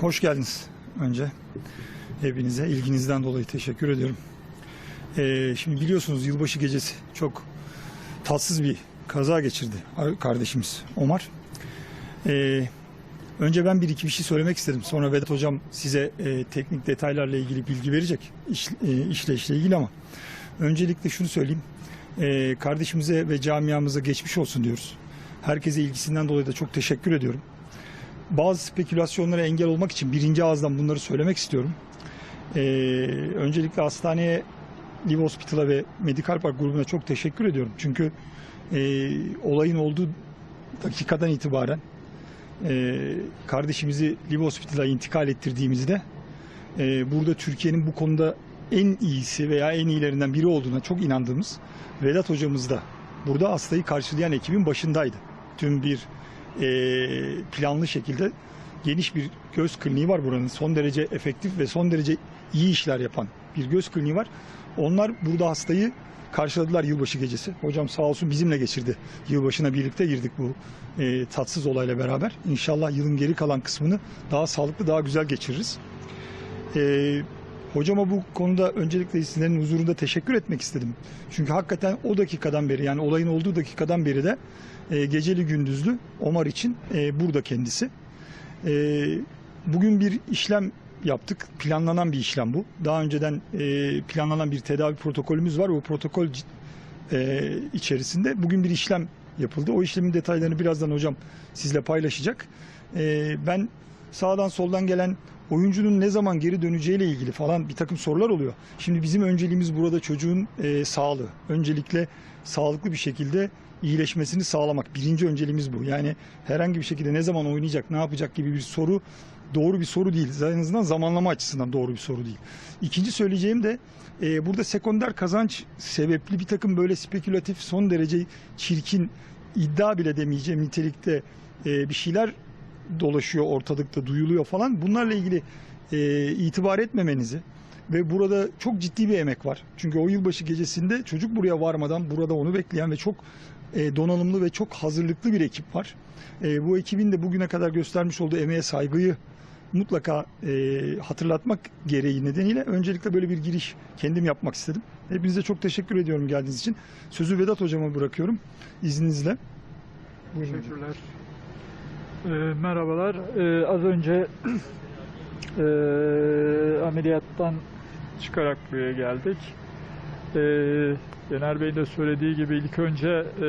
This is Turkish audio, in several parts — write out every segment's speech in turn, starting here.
hoş geldiniz önce. Hepinize ilginizden dolayı teşekkür ediyorum. Ee, şimdi biliyorsunuz yılbaşı gecesi çok tatsız bir kaza geçirdi kardeşimiz Omar. Ee, önce ben bir iki bir şey söylemek istedim. Sonra Vedat Hocam size e, teknik detaylarla ilgili bilgi verecek. İş, e, işleyişle ilgili ama öncelikle şunu söyleyeyim. Ee, kardeşimize ve camiamıza geçmiş olsun diyoruz. Herkese ilgisinden dolayı da çok teşekkür ediyorum bazı spekülasyonlara engel olmak için birinci ağızdan bunları söylemek istiyorum. Ee, öncelikle hastaneye, Live Hospital'a ve Medical Park grubuna çok teşekkür ediyorum. Çünkü e, olayın olduğu dakikadan itibaren e, kardeşimizi Live Hospital'a intikal ettirdiğimizde e, burada Türkiye'nin bu konuda en iyisi veya en iyilerinden biri olduğuna çok inandığımız Vedat hocamız da burada hastayı karşılayan ekibin başındaydı. Tüm bir e, planlı şekilde geniş bir göz kliniği var buranın. Son derece efektif ve son derece iyi işler yapan bir göz kliniği var. Onlar burada hastayı karşıladılar yılbaşı gecesi. Hocam sağ olsun bizimle geçirdi. Yılbaşına birlikte girdik bu e, tatsız olayla beraber. İnşallah yılın geri kalan kısmını daha sağlıklı, daha güzel geçiririz. E, hocama bu konuda öncelikle sizlerin huzurunda teşekkür etmek istedim. Çünkü hakikaten o dakikadan beri yani olayın olduğu dakikadan beri de e, geceli gündüzlü Omar için e, burada kendisi. E, bugün bir işlem yaptık. Planlanan bir işlem bu. Daha önceden e, planlanan bir tedavi protokolümüz var. O protokol e, içerisinde bugün bir işlem yapıldı. O işlemin detaylarını birazdan hocam sizle paylaşacak. E, ben sağdan soldan gelen oyuncunun ne zaman geri döneceğiyle ilgili falan bir takım sorular oluyor. Şimdi bizim önceliğimiz burada çocuğun e, sağlığı. Öncelikle sağlıklı bir şekilde iyileşmesini sağlamak. Birinci önceliğimiz bu. Yani herhangi bir şekilde ne zaman oynayacak, ne yapacak gibi bir soru doğru bir soru değil. En azından zamanlama açısından doğru bir soru değil. İkinci söyleyeceğim de e, burada sekonder kazanç sebepli bir takım böyle spekülatif son derece çirkin iddia bile demeyeceğim nitelikte e, bir şeyler dolaşıyor ortalıkta duyuluyor falan. Bunlarla ilgili e, itibar etmemenizi ve burada çok ciddi bir emek var. Çünkü o yılbaşı gecesinde çocuk buraya varmadan burada onu bekleyen ve çok e, donanımlı ve çok hazırlıklı bir ekip var. E, bu ekibin de bugüne kadar göstermiş olduğu emeğe saygıyı mutlaka e, hatırlatmak gereği nedeniyle öncelikle böyle bir giriş kendim yapmak istedim. Hepinize çok teşekkür ediyorum geldiğiniz için. Sözü Vedat hocama bırakıyorum izninizle. Buyurun. Teşekkürler. Ee, merhabalar. Ee, az önce e, ameliyattan çıkarak buraya geldik. Ee, Yener Bey'in de söylediği gibi ilk önce e,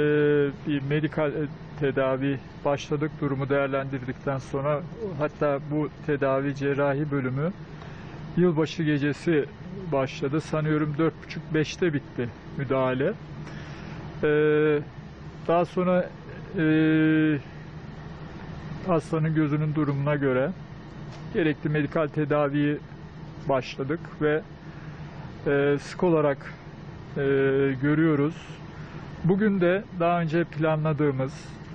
bir medikal e, tedavi başladık durumu değerlendirdikten sonra hatta bu tedavi cerrahi bölümü yılbaşı gecesi başladı. Sanıyorum 4.30-5'te bitti müdahale. Ee, daha sonra e, hastanın gözünün durumuna göre gerekli medikal tedaviyi başladık ve e, sık olarak e, görüyoruz. Bugün de daha önce planladığımız,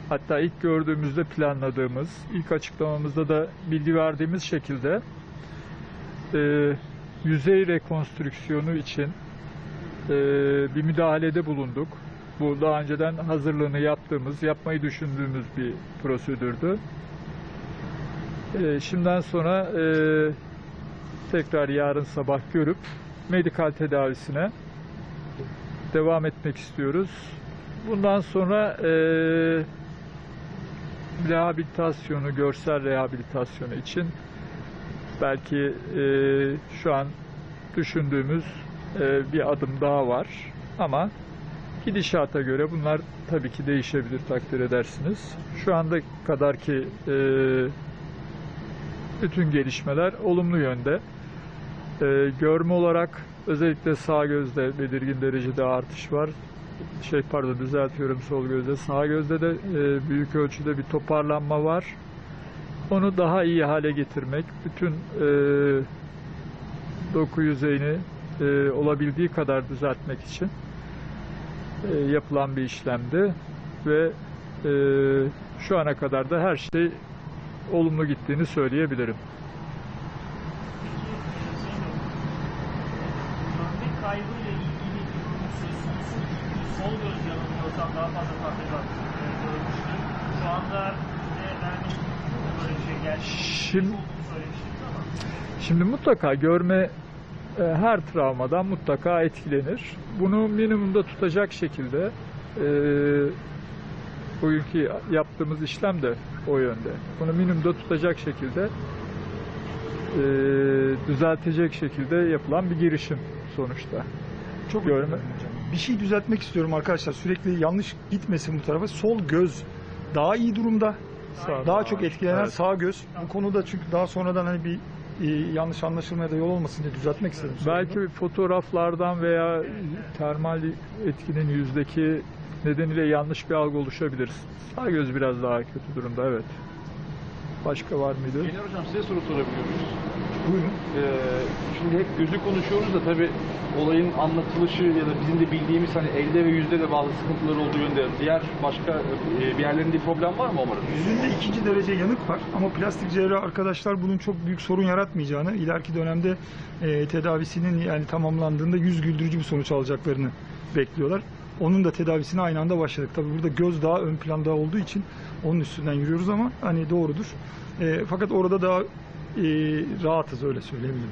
hatta ilk gördüğümüzde planladığımız, ilk açıklamamızda da bilgi verdiğimiz şekilde e, yüzey rekonstrüksiyonu için e, bir müdahalede bulunduk. Bu daha önceden hazırlığını yaptığımız, yapmayı düşündüğümüz bir prosedürdü. E, şimdiden sonra e, tekrar yarın sabah görüp medikal tedavisine devam etmek istiyoruz. Bundan sonra e, rehabilitasyonu, görsel rehabilitasyonu için belki e, şu an düşündüğümüz bir adım daha var. Ama gidişata göre bunlar tabii ki değişebilir takdir edersiniz. Şu anda kadar ki e, bütün gelişmeler olumlu yönde. E, görme olarak özellikle sağ gözde belirgin derecede artış var. Şey pardon düzeltiyorum sol gözde. Sağ gözde de e, büyük ölçüde bir toparlanma var. Onu daha iyi hale getirmek, bütün e, doku yüzeyini e, olabildiği kadar düzeltmek için e, yapılan bir işlemdi ve e, şu ana kadar da her şey olumlu gittiğini söyleyebilirim. Kaybıyla ilgili söz konusu. Sol göz yanılmıyorsam daha fazla tahribat e, görmüştüm. Şu anda ne vermiş böyle bir şey geldi. Şimdi-. Şimdi mutlaka görme her travmadan mutlaka etkilenir. Bunu minimumda tutacak şekilde e, bugünkü yaptığımız işlem de o yönde. Bunu minimumda tutacak şekilde e, düzeltecek şekilde yapılan bir girişim sonuçta. Çok Görme-. Bir şey düzeltmek istiyorum arkadaşlar. Sürekli yanlış gitmesin bu tarafa. Sol göz daha iyi durumda. Sağ- Daha çok etkilenen Evet. sağ göz. Bu konuda çünkü daha sonradan hani bir e, yanlış anlaşılmaya da yol olmasın diye düzeltmek istedim. Belki fotoğraflardan veya termal etkinin yüzdeki nedeniyle yanlış bir algı oluşabilir. Sağ göz biraz daha kötü durumda evet. Başka var mıydı? Şener Hocam size soru sorabiliyor muyuz? Buyurun. Ee, şimdi hep gözü konuşuyoruz da tabii olayın anlatılışı ya da bizim de bildiğimiz hani elde ve yüzde de bazı sıkıntılar olduğu yönde diğer başka e, bir yerlerinde problem var mı umarım? Yüzünde ikinci derece yanık var ama plastik cerrah arkadaşlar bunun çok büyük sorun yaratmayacağını, ileriki dönemde e, tedavisinin yani tamamlandığında yüz güldürücü bir sonuç alacaklarını bekliyorlar. Onun da tedavisine aynı anda başladık. Tabii burada göz daha ön planda olduğu için onun üstünden yürüyoruz ama hani doğrudur. E, fakat orada daha e, rahatız öyle söyleyebilirim.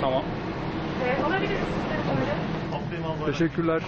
Tamam. Ee, olabilir Teşekkürler.